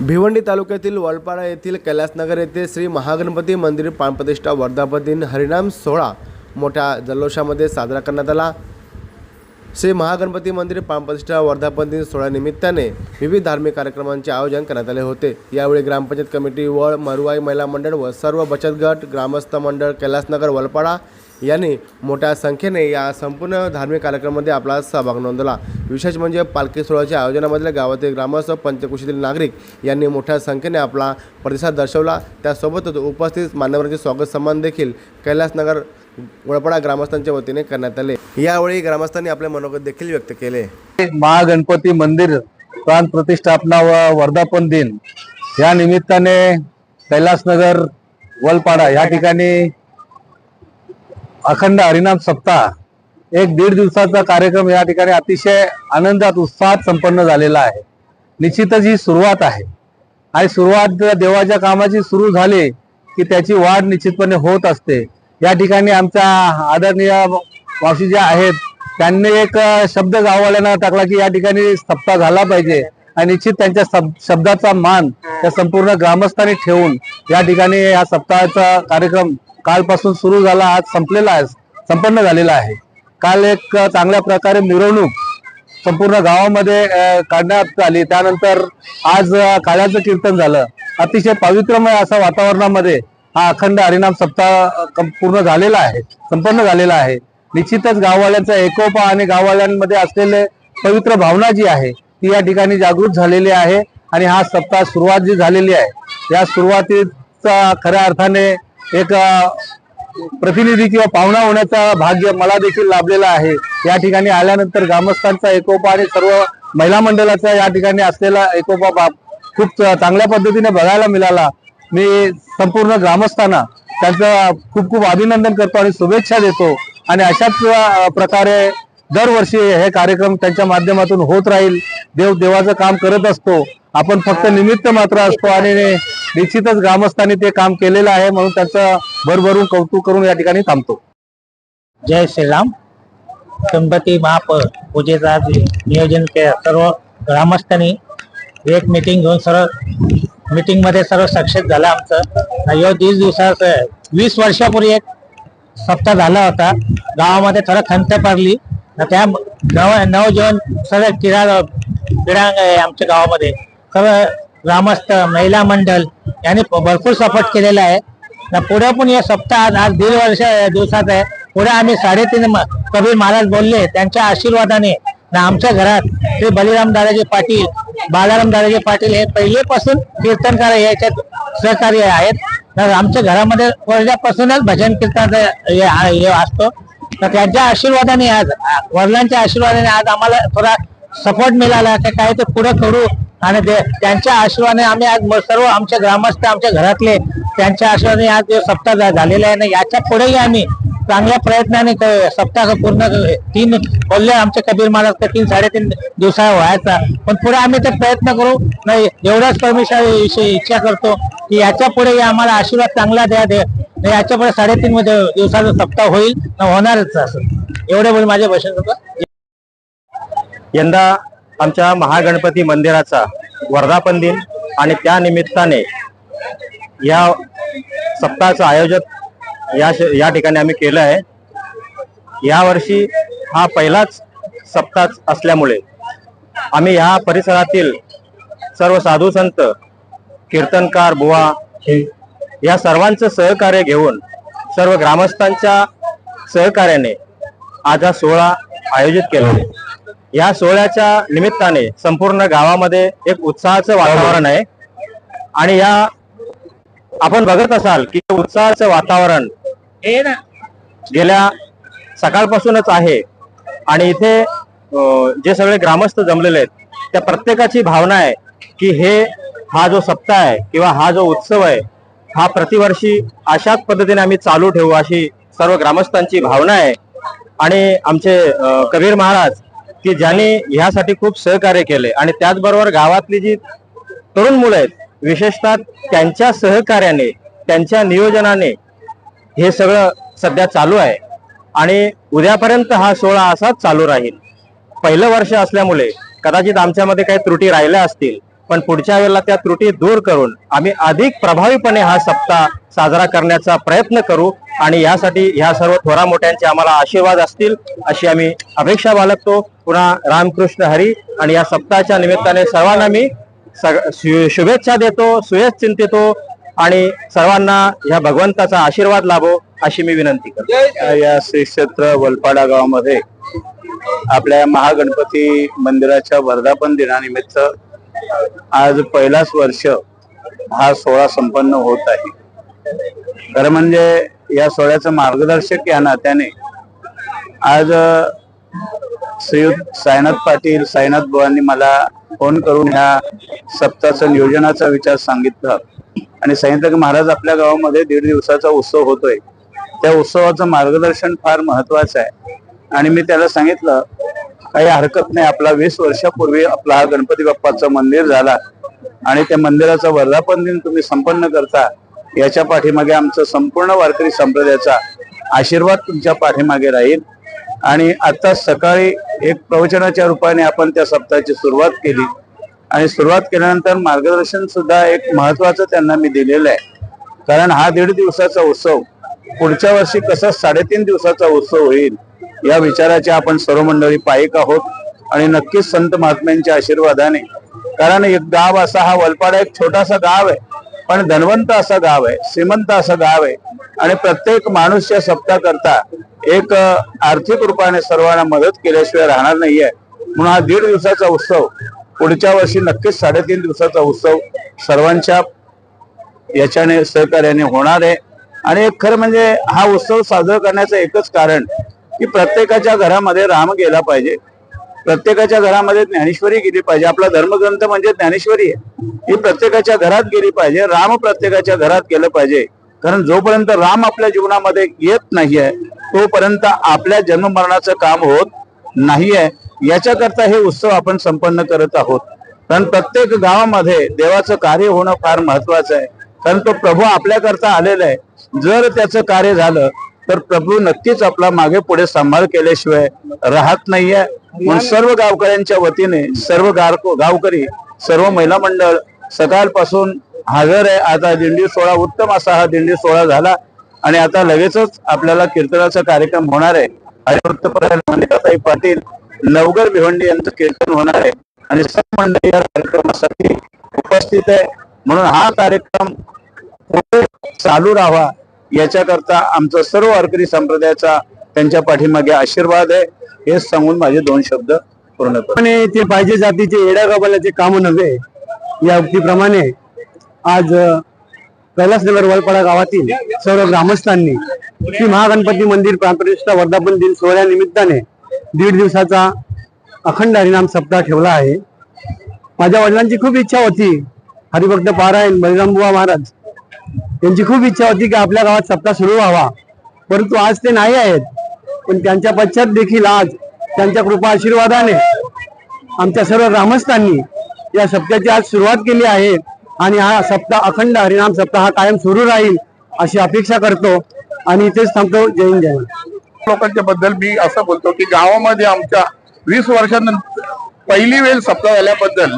भिवंडी तालुक्यातील वलपाडा येथील कैलासनगर येथे श्री महागणपती मंदिर प्राणप्रतिष्ठा वर्धापन दिन हरिनाम सोहळा मोठ्या जल्लोषामध्ये साजरा करण्यात आला. श्री महागणपती मंदिर प्राणप्रतिष्ठा वर्धापन दिन सोहळ्यानिमित्ताने विविध धार्मिक कार्यक्रमांचे आयोजन करण्यात आले होते. यावेळी ग्रामपंचायत कमिटी वळ मरुवाई महिला मंडळ व सर्व बचत गट ग्रामस्थ मंडळ कैलासनगर वलपाडा यांनी मोठ्या संख्येने या संपूर्ण धार्मिक कार्यक्रमामध्ये आपला सहभाग नोंदवला. विशेष म्हणजे पालखी सोहळ्याच्या आयोजनामधल्या गावातील ग्रामस्थ पंचकुशीतील नागरिक यांनी मोठ्या संख्येने आपला प्रतिसाद दर्शवला. त्यासोबतच उपस्थित मान्यवरांचे स्वागत सन्मान देखील कैलासनगर वळपाडा ग्रामस्थांच्या वतीने करण्यात आले. यावेळी ग्रामस्थांनी आपले मनोगत देखील व्यक्त केले. महागणपती मंदिर प्राण प्रतिष्ठापना व वर्धापन दिन या निमित्ताने कैलासनगर वलपाडा या ठिकाणी अखंड हरिनाम सप्ताह. एक दीड दिवसाचा कार्यक्रम या ठिकाणी अतिशय आनंदात उत्साहात संपन्न झालेला आहे. निश्चितच ही सुरुवात आहे. आणि सुरुवात देवाच्या कामाची सुरू झाली की त्याची वाढ निश्चितपणे होत असते. या ठिकाणी आमच्या आदरणीय मावशी ज्या आहेत. त्यांनी एक शब्द गाववाल्यांना टाकला की या ठिकाणी सप्ताह झाला पाहिजे. आणि निश्चित त्यांच्या शब्दाचा मान त्या संपूर्ण ग्रामस्थांनी ठेवून या ठिकाणी या सप्ताहाचा कार्यक्रम कालपासून सुरू झाला आज संपलेला आहे संपन्न झालेला आहे. काल एक चांगल्या प्रकारे मिरवणूक संपूर्ण गावामध्ये काढण्यात आली. त्यानंतर आज काळ्याचं कीर्तन झालं. अतिशय पवित्रमय असा वातावरणामध्ये हा अखंड हरिनाम सप्ताह पूर्ण झालेला आहे संपन्न झालेला आहे. निश्चितच गाववाल्यांचा एकोपा आणि गाववाल्यांमध्ये असलेले पवित्र भावना जी आहे ती या ठिकाणी जागृत झालेली आहे. आणि हा सप्ताह सुरुवात जी झालेली आहे या सुरुवातीचा खऱ्या अर्थाने एक प्रतिनिधी किंवा पाहुणा होण्याचा भाग्य मला देखील लाभलेला आहे. या ठिकाणी आल्यानंतर ग्रामस्थांचा एकोपा आणि सर्व महिला मंडळाचा या ठिकाणी असलेला एकोपा बाब खूप चांगल्या पद्धतीने बघायला मिळाला. मी संपूर्ण ग्रामस्थांना त्यांचं खूप खूप अभिनंदन करतो आणि शुभेच्छा देतो. आणि अशाच प्रकारे दरवर्षी हे कार्यक्रम त्यांच्या माध्यमातून होत राहील. देव देवाचं काम करत असतो. आपण फक्त निमित्त मात्र असतो आणि निश्चितच. ग्रामस्थांनी ते काम केलेलं आहे म्हणून त्याचं भरभरून कौतुक करून या ठिकाणी थांबतो. जय श्रीराम. गणपती महाप पूजेचं आज नियोजन के सर्व ग्रामस्थांनी एक मीटिंग घेऊन सर्व मीटिंगमध्ये सर्व सक्सेस झालं आमचं. यो दीड दिवसात वीस वर्षापूर्वी एक सप्ताह झाला होता. गावामध्ये थोडं खंत पडली. त्या नव नवजीवन सर्व क्रीडा क्रीडांग आहे आमच्या गावामध्ये. सर्व ग्रामस्थ महिला मंडळ यांनी भरपूर सपोर्ट केलेला आहे. ना पुढे पण या सप्ताह आज आज दीड वर्ष दिवसात आहे. पुढे आम्ही साडेतीन कबीर महाराज बोलले त्यांच्या आशीर्वादाने ना आमच्या घरात श्री बलिराम दादाजी पाटील बालाराम दादाजी पाटील हे पहिलेपासून कीर्तनकार याच्यात सहकार्य आहेत. तर आमच्या घरामध्ये वर्षापासूनच भजन कीर्तनाचा हे हे असतो. तर त्यांच्या आशीर्वादाने आज वडिलांच्या आशीर्वादाने आज आम्हाला थोडा सपोर्ट मिळाला. की काय ते पुढे करू आणि ते त्यांच्या आश्रवाने आम्ही आज सर्व आमच्या ग्रामस्थ आमच्या घरातले त्यांच्या आश्रवाने आज सप्ताह झालेला आहे ना याच्या पुढेही आम्ही चांगल्या प्रयत्नाने सप्ताह पूर्ण तीन बोलले आमचे कबीर महाराज का तीन साडेतीन दिवसा व्हायचा. पण पुढे आम्ही ते प्रयत्न करू. नाही एवढाच परमेश्वर इच्छा करतो की याच्यापुढे आम्हाला आशीर्वाद चांगला द्या दे नाही याच्यापुढे साडेतीन मध्ये दिवसाचा सप्ताह होईल होणारच असं. एवढे बोल माझ्या भाषण होतं यंदा आमच्या महागणपती मंदिराचा वर्धापन दिन आणि त्या निमित्ताने या सप्ताहाचं आयोजन या श- या ठिकाणी आम्ही केलं आहे. यावर्षी हा पहिलाच सप्ताह असल्यामुळे आम्ही ह्या परिसरातील सर्व साधू संत कीर्तनकार बुवा या सर्वांचं सहकार्य घेऊन सर्व ग्रामस्थांच्या सहकार्याने आज हा सोहळा आयोजित केला आहे. या सोहळ्याच्या निमित्ताने संपूर्ण गावामध्ये एक उत्साहाचं वातावरण आहे. आणि या आपण बघत असाल की उत्साहाचं वातावरण हे ना. गेल्या सकाळपासूनच आहे. आणि इथे जे सगळे ग्रामस्थ जमलेले आहेत त्या प्रत्येकाची भावना आहे की हे हा जो सप्ताह आहे किंवा हा जो उत्सव आहे हा प्रतिवर्षी अशाच पद्धतीने आम्ही चालू ठेवू अशी सर्व ग्रामस्थांची भावना आहे. आणि आमचे कबीर महाराज की ज्यांनी ह्यासाठी खूप सहकार्य केले. आणि त्याचबरोबर गावातली जी तरुण मुलं आहेत विशेषतः त्यांच्या सहकार्याने त्यांच्या नियोजनाने हे सगळं सध्या चालू आहे. आणि उद्यापर्यंत हा सोहळा असाच चालू राहील. पहिलं वर्ष असल्यामुळे कदाचित आमच्यामध्ये काही त्रुटी राहिल्या असतील पण पुढच्या वेळेला त्या त्रुटी दूर करून आम्ही अधिक प्रभावीपणे हा सप्ताह साजरा करण्याचा प्रयत्न करू आणि यासाठी ह्या सर्व थोरा मोठ्यांचे आम्हाला आशीर्वाद असतील अशी आम्ही अपेक्षा बाळगतो. पुन्हा रामकृष्ण हरी आणि या सप्ताहाच्या निमित्ताने सर्वांना मी सग- शुभेच्छा देतो सुयश चिंतितो आणि सर्वांना ह्या भगवंताचा आशीर्वाद लाभो अशी मी विनंती करतो. या श्री क्षेत्र वलपाडा गावामध्ये आपल्या महागणपती मंदिराच्या वर्धापन दिनानिमित्त आज पहिलाच वर्ष हा सोहळा संपन्न होत आहे. खरं म्हणजे या सोहळ्याचं मार्गदर्शक या नात्याने आज श्रीयुत साईनाथ पाटील साईनाथ बुवांनी मला फोन करून ह्या सप्ताहाचं नियोजनाचा विचार सांगितला आणि सांगितलं की महाराज आपल्या गावामध्ये दीड दिवसाचा उत्सव होतोय. त्या उत्सवाचं मार्गदर्शन फार महत्वाचं आहे. आणि मी त्याला सांगितलं काही हरकत नाही. आपला वीस वर्षापूर्वी आपला हा गणपती बाप्पाचं मंदिर झाला आणि त्या मंदिराचा वर्धापन दिन तुम्ही संपन्न करता याच्या पाठीमागे आमचं संपूर्ण वारकरी संप्रदायाचा आशीर्वाद तुमच्या पाठीमागे राहील. आणि आता सकाळी एक प्रवचनाच्या रूपाने आपण त्या सप्ताहाची सुरुवात केली. आणि सुरुवात केल्यानंतर मार्गदर्शन सुद्धा एक महत्वाचं त्यांना मी दिलेलं आहे. कारण हा दीड दिवसाचा उत्सव पुढच्या वर्षी कसा साडेतीन दिवसाचा उत्सव होईल या विचाराचे आपण सर्व मंडळी पायिक आहोत आणि नक्कीच संत महात्म्यांच्या आशीर्वादाने. कारण एक गाव असा हा वलपाडा एक छोटासा गाव आहे. पण धनवंत असा गाव आहे श्रीमंत असं गाव आहे. आणि प्रत्येक माणूस या सप्ताह करता एक आर्थिक रूपाने सर्वांना मदत केल्याशिवाय राहणार नाहीये. म्हणून हा दीड दिवसाचा उत्सव पुढच्या वर्षी नक्कीच साडेतीन दिवसाचा उत्सव सर्वांच्या याच्याने सहकार्याने होणार आहे. आणि एक खरं म्हणजे हा उत्सव साजरा करण्याचं एकच कारण की प्रत्येकाच्या घरामध्ये राम गेला पाहिजे. प्रत्येकाच्या घरामध्ये ज्ञानेश्वरी गेली पाहिजे. आपला धर्मग्रंथ म्हणजे ज्ञानेश्वरी आहे. ही प्रत्येकाच्या घरात गेली पाहिजे. राम प्रत्येकाच्या घरात गेलं पाहिजे. कारण जोपर्यंत राम आपल्या जीवनामध्ये येत नाहीये तोपर्यंत आपल्या जन्ममरणाचं काम होत नाहीये. याच्याकरता हे उत्सव आपण संपन्न करत आहोत. कारण प्रत्येक गावामध्ये देवाचं कार्य होणं फार महत्वाचं आहे. कारण तो प्रभू आपल्याकरता आलेला आहे. जर त्याचं कार्य झालं तर प्रभू नक्कीच आपला मागे पुढे सांभाळ केल्याशिवाय राहत नाहीये. म्हणून सर्व गावकऱ्यांच्या वतीने सर्व गावकरी सर्व महिला मंडळ सकाळपासून हजर आहे. आता दिंडी सोहळा उत्तम असा हा दिंडी सोहळा झाला आणि आता लगेचच आपल्याला कीर्तनाचा कार्यक्रम होणार आहे. हरिवृत्तपरायण पाटील नवगर भिवंडी यांचं कीर्तन होणार आहे. आणि सर्व मंडळी या कार्यक्रमासाठी उपस्थित आहे. म्हणून हा कार्यक्रम चालू राहावा. याच्याकरता आमचा सर्व वारकरी संप्रदायाचा त्यांच्या पाठीमागे आशीर्वाद आहे. हे सांगून माझे दोन शब्द पूर्ण करतो. ते पाहिजे जातीचे येड्यागाबालाचे काम नव्हे या उक्तीप्रमाणे आज कैलासनगर वलपाडा गावातील सर्व ग्रामस्थांनी श्री महागणपती मंदिर प्राणप्रतिष्ठा वर्धापन दिन सोहळ्या निमित्ताने दीड दिवसाचा अखंड हरिनाम सप्ताह ठेवला आहे. माझ्या वडिलांची खूप इच्छा होती हरिभक्त पारायण बलिरामबुवा महाराज त्यांची खूप इच्छा होती की आपल्या गावात सप्ताह सुरू व्हावा. परंतु आज ते नाही आहेत. पण त्यांच्या पश्चात देखील आज त्यांच्या कृपा आशीर्वादाने आमच्या सर्व ग्रामस्थांनी या सप्त्याची आज सुरुवात केली आहे आणि हा सप्ताह अखंड हरिनाम सप्ताह हा कायम सुरू राहील अशी अपेक्षा करतो आणि इथेच थांबतो. जय हिंद जय लोकांच्या बद्दल मी असं बोलतो की गावामध्ये आमच्या वीस वर्षानंतर पहिली वेळ सप्ताह झाल्याबद्दल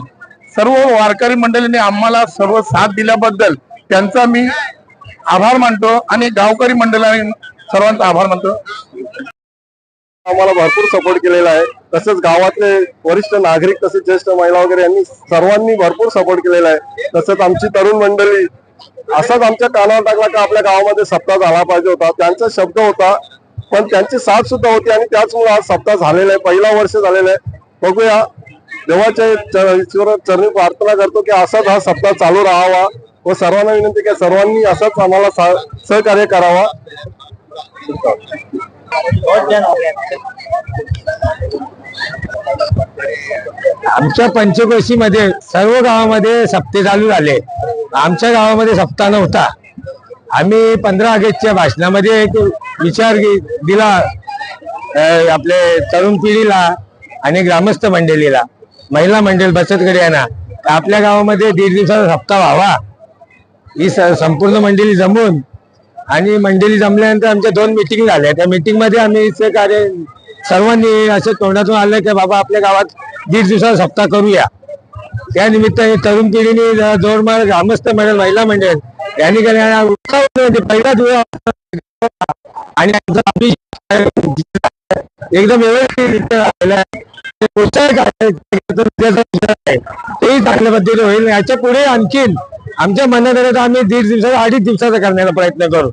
सर्व वारकरी मंडळींनी आम्हाला सर्व साथ दिल्याबद्दल त्यांचा मी आभार मानतो आणि गावकरी मंडळाने सर्वांचा आभार मानतो. आम्हाला भरपूर सपोर्ट केलेला आहे. तसेच गावातले वरिष्ठ नागरिक तसेच ज्येष्ठ महिला वगैरे यांनी सर्वांनी भरपूर सपोर्ट केलेला आहे. तसंच आमची तरुण मंडळी असाच आमच्या कानावर टाकला का आपल्या गावामध्ये सप्ताह झाला पाहिजे होता. त्यांचा शब्द होता पण त्यांची साथ सुद्धा होती आणि त्याचमुळे आज सप्ताह झालेला आहे. पहिला वर्ष झालेला आहे. बघूया देवाच्या चरणी प्रार्थना करतो की असाच हा सप्ताह चालू राहावा. व सर्वांना विनंती की सर्वांनी असंच आम्हाला सहकार्य करावा. आमच्या पंचकोशीमध्ये सर्व गावामध्ये सप्ते चालू झाले. आमच्या गावामध्ये सप्ताह नव्हता. आम्ही पंधरा ऑगस्टच्या भाषणामध्ये एक विचार दिला आपले तरुण पिढीला आणि ग्रामस्थ मंडळीला महिला मंडळ बचत गट यांना आपल्या गावामध्ये दीड दिवसाचा सप्ता व्हावा. ही संपूर्ण मंडळी जमून आणि मंडळी जमल्यानंतर आमच्या दोन मिटिंग झाल्या. त्या मिटिंगमध्ये आम्ही ते कार्य सर्वांनी असं तोंडातून आलं की बाबा आपल्या गावात दीड दिवसाचा सप्ताह करूया. त्या निमित्ताने तरुण पिढीने जोरमार ग्रामस्थ मंडळ महिला मंडळ यांनी केलेला पहिला दिवस आणि आमचा एकदम व्यवस्थित विचार आहे. तेही चांगल्या पद्धतीने होईल. याच्यापुढे आणखीन आमच्या मनात आलं तर आम्ही दीड दिवसाचा अडीच दिवसाचा करण्याचा प्रयत्न करू.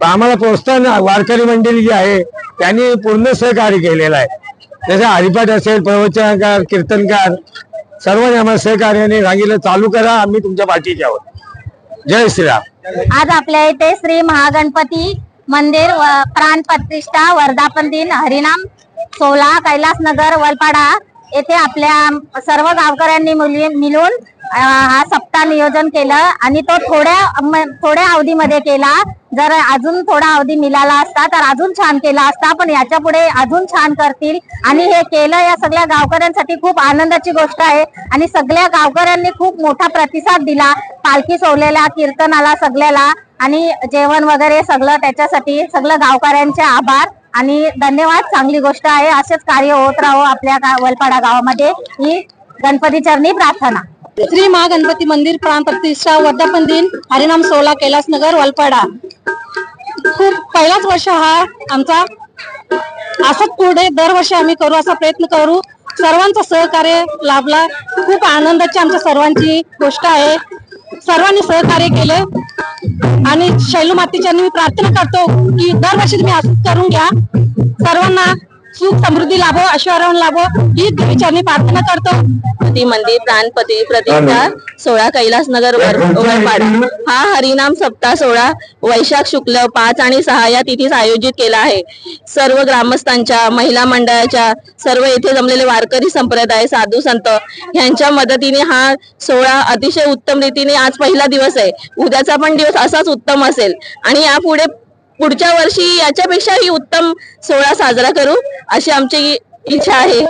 पण आम्हाला प्रोत्साहन वारकरी मंडळी जी आहे त्यांनी पूर्ण सहकार्य केलेलं आहे. जसं हरिपाठ असेल प्रवचनकार कीर्तनकार सर्वांनी आम्हाला सहकार्याने सांगितलं चालू करा आम्ही तुमच्या पाठीचे आहोत. जय श्रीराम. आज आपल्या इथे श्री महागणपती मंदिर प्राण प्रतिष्ठा वर्धापन दिन हरिनाम सोला कैलासनगर वलपाडा येथे आपल्या सर्व गावकऱ्यांनी मुली मिळून हा सप्ताह नियोजन केलं आणि तो थोड्या थोड्या अवधीमध्ये केला. जर अजून थोडा अवधी मिळाला असता तर अजून छान केला असता पण याच्यापुढे अजून छान करतील. आणि हे केलं या सगळ्या गावकऱ्यांसाठी खूप आनंदाची गोष्ट आहे. आणि सगळ्या गावकऱ्यांनी खूप मोठा प्रतिसाद दिला. पालखी सोवलेल्या कीर्तनाला सगळ्याला. आणि जेवण वगैरे सगळं त्याच्यासाठी सगळं गावकऱ्यांचे आभार. आणि धन्यवाद चांगली गोष्ट आहे. असेच कार्य होत राहो आपल्या वलपाडा गावामध्ये. ही गणपती चरणी प्रार्थना. श्री महागणपती मंदिर प्राण प्रतिष्ठा वर्धापन दिन. हरिनाम सोला कैलासनगर वलपाडा. खूप पहिलाच वर्ष हा आमचा. असंच पुढे दरवर्षी आम्ही करू असा प्रयत्न करू. सर्वांचं सहकार्य लाभला. खूप आनंदाची आमच्या सर्वांची गोष्ट आहे. सर्वांनी सहकार्य केलं. आणि शैलू मातीच्या मी प्रार्थना करतो की दरवर्षी तुम्ही असंच करून घ्या. सर्वांना सुख समृद्धी लाभो ऐश्वर्य लाभो ही देवीचरणी प्रार्थना करतो. गणपती मंदिर प्राणपती प्रतिष्ठा सोळा कैलासनगर वर- वरपाड. हा हरिनाम सप्ताह सोहळा वैशाख शुक्ल पाच आणि सहा या तिथीस आयोजित केला आहे. सर्व ग्रामस्थांच्या महिला मंडळाच्या सर्व येथे जमलेले वारकरी संप्रदाय साधू संत यांच्या मदतीने हा सोहळा अतिशय उत्तम रीतीने आज पहिला दिवस आहे. उद्याचा पण दिवस असाच उत्तम असेल. आणि यापुढे पुढच्या वर्षी याच्यापेक्षाही उत्तम सोहळा साजरा करू अशी आमची इच्छा आहे.